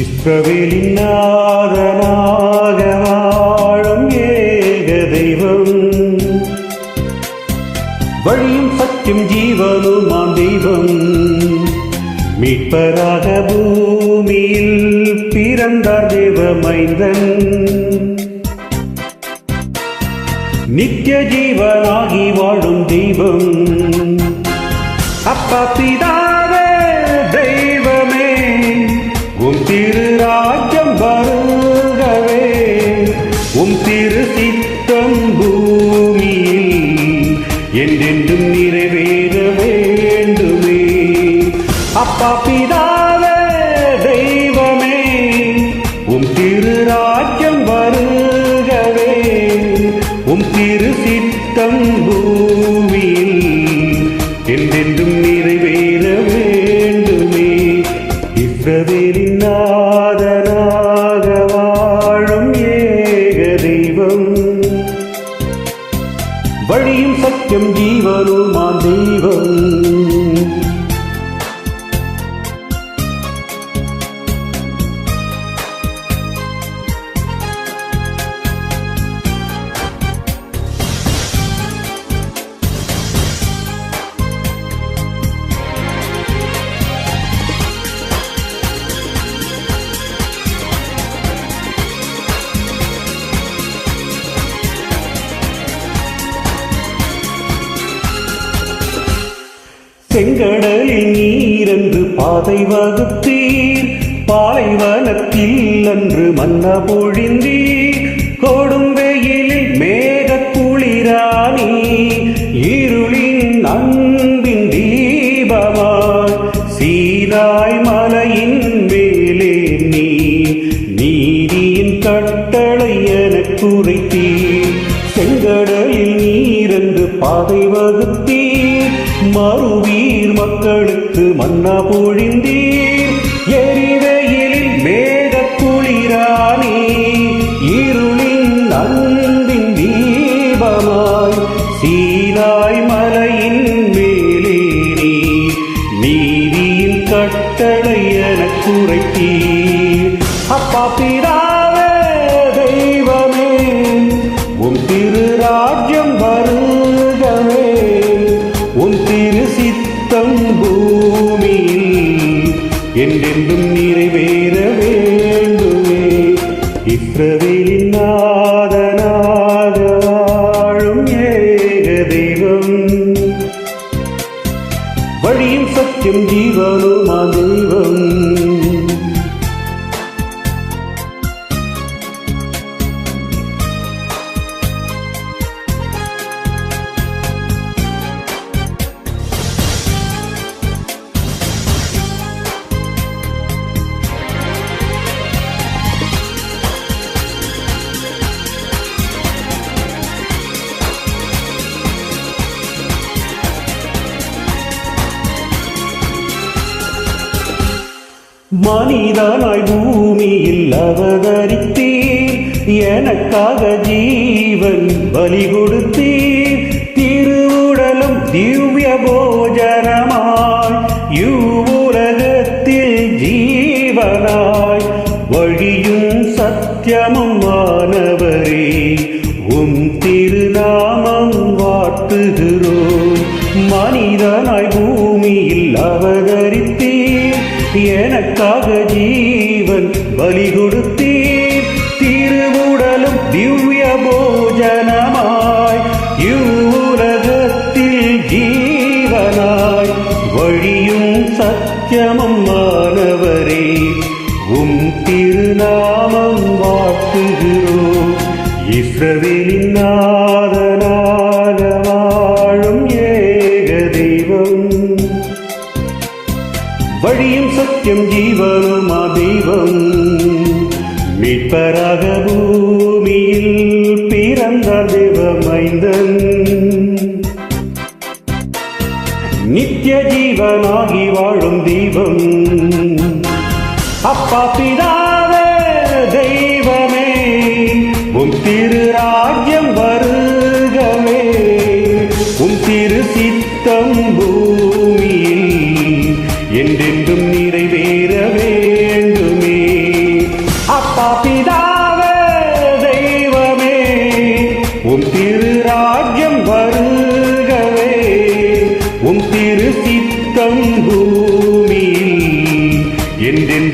இஸ்ரவேலின் நாதனாக வாழும் ஏக தெய்வம் வழியும் சத்தியம் ஜீவனுமாம் தெய்வம். மீட்பராக பூமியில் பிறந்தார் தேவமைந்தன். நித்திய ஜீவனாகி வாழும் தெய்வம். அப்பா பிதா திரு ராஜ்யம் வருகவே உம் திரு சித்தம் பூமியில் என்றென்றும் நிறைவேற வேண்டுமே. அப்பா பிதாவே தெய்வமே உம் திரு ராஜ்யம் வருகவே உம் திரு சித்தம் பூமி வழியும் சத்தியம் ஜீவனுமாம் தெய்வம். செங்கடலில் நீரென்று பாதை வகுத்தீர். பாலைவனத்தில் அன்று மன்ன பொழிந்தீர். கொடும் வெயிலில் மேக குளிராணி இருளின் அன்பின் தீபமாய் சீராய் மலையின் மேலே நீ நீதியின் கட்டளை எனக் குறைத்தீர். செங்கடலில் நீரந்து பாதை வகுத்தீர். மறுவீர் மக்களுக்கு மன்னா பொழிந்தீர். எரிவெயிலில் மேக குளிராணி இருளின் அன்பின் தீபமாய் சீனாய் மலையின் மேலே நீ நீதியின் கட்டளை என குறைத்தீர். அப்பா பிதாவே தெய்வமே உன் திரு ராஜ்யம் பூமியில் என்றென்றும் நிறைவேற வேண்டுமே. இஸ்ரவேலின் நாதனாக வாழும் ஏ மனிதனாய் பூமியில் அவதரித்தீர். எனக்காக ஜீவன் பலி கொடுத்தீர். திருவுடலும் திவ்ய போஜனமாய். இவ்வுலகத்தில் ஜீவனாய். வழியும் சத்தியமும் மாணவரே உம் தீ கொடுத்தீர் திருவுடலும் திவ்ய போஜனமாய் இவ்வுலகத்தில் ஜீவனாய் வழியும் சத்தியமும் மாணவரே உம் திருநாமம் வாட்டுகிறோம் இஸ்ரவேலின் நாதனாக வாழும் ஏக தெய்வம் வழியும் சத்தியம் ஜீவனுமா தெய்வம் மீட்பராக பூமியில் பிறந்த தேவமைந்தன் நித்திய ஜீவனாகி வாழும் தீபம். அப்பா பிதாவே தெய்வமே உன் திரு ராஜ்யம் என்றென்றும்